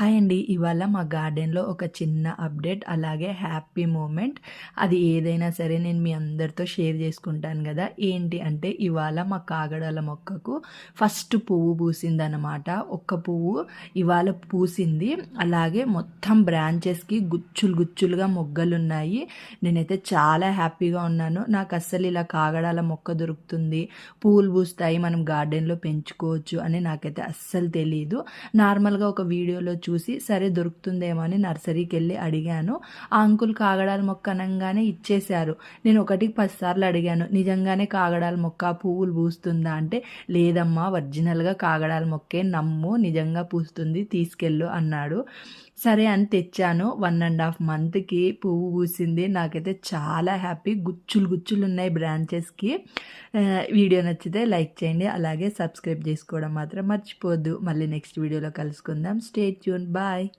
Hi అండి. ఇవాళ మా గార్డెన్లో ఒక చిన్న అప్డేట్ అలాగే హ్యాపీ మూమెంట్. అది ఏదైనా సరే నేను మీ అందరితో షేర్ చేసుకుంటాను కదా. ఏంటి అంటే ఇవాళ మా కాగడాల మొక్కకు ఫస్ట్ పువ్వు పూసిందనమాట ఒక్క పువ్వు ఇవాళ పూసింది. అలాగే మొత్తం బ్రాంచెస్కి గుచ్చులు గుచ్చులుగా మొగ్గలు ఉన్నాయి నేనైతే చాలా హ్యాపీగా ఉన్నాను. నాకు అస్సలు ఇలా కాగడాల మొక్క దొరుకుతుంది. పువ్వులు పూస్తాయి మనం గార్డెన్లో పెంచుకోవచ్చు అని నాకైతే అస్సలు తెలియదు నార్మల్గా ఒక వీడియోలో చూసి సరే దొరుకుతుందేమో అని నర్సరీకి వెళ్ళి అడిగాను. ఆ అంకుల్ కాగడాల మొక్క అనగానే ఇచ్చేశారు. నేను ఒకటికి పదిసార్లు అడిగాను. నిజంగానే కాగడాల మొక్క పువ్వులు పూస్తుందా అంటే లేదమ్మా ఒరిజినల్గా కాగడాల మొక్కే నమ్ము నిజంగా పూస్తుంది తీసుకెళ్ళు అన్నాడు. సరే అని తెచ్చాను. వన్ అండ్ హాఫ్ మంత్కి పువ్వు పూసింది. నాకైతే చాలా హ్యాపీ. గుచ్చులు గుచ్చులు ఉన్నాయి బ్రాంచెస్కి. వీడియో నచ్చితే లైక్ చేయండి. అలాగే సబ్స్క్రైబ్ చేసుకోవడం మాత్రం మర్చిపోద్దు. మళ్ళీ నెక్స్ట్ వీడియోలో కలుసుకుందాం. you and bye.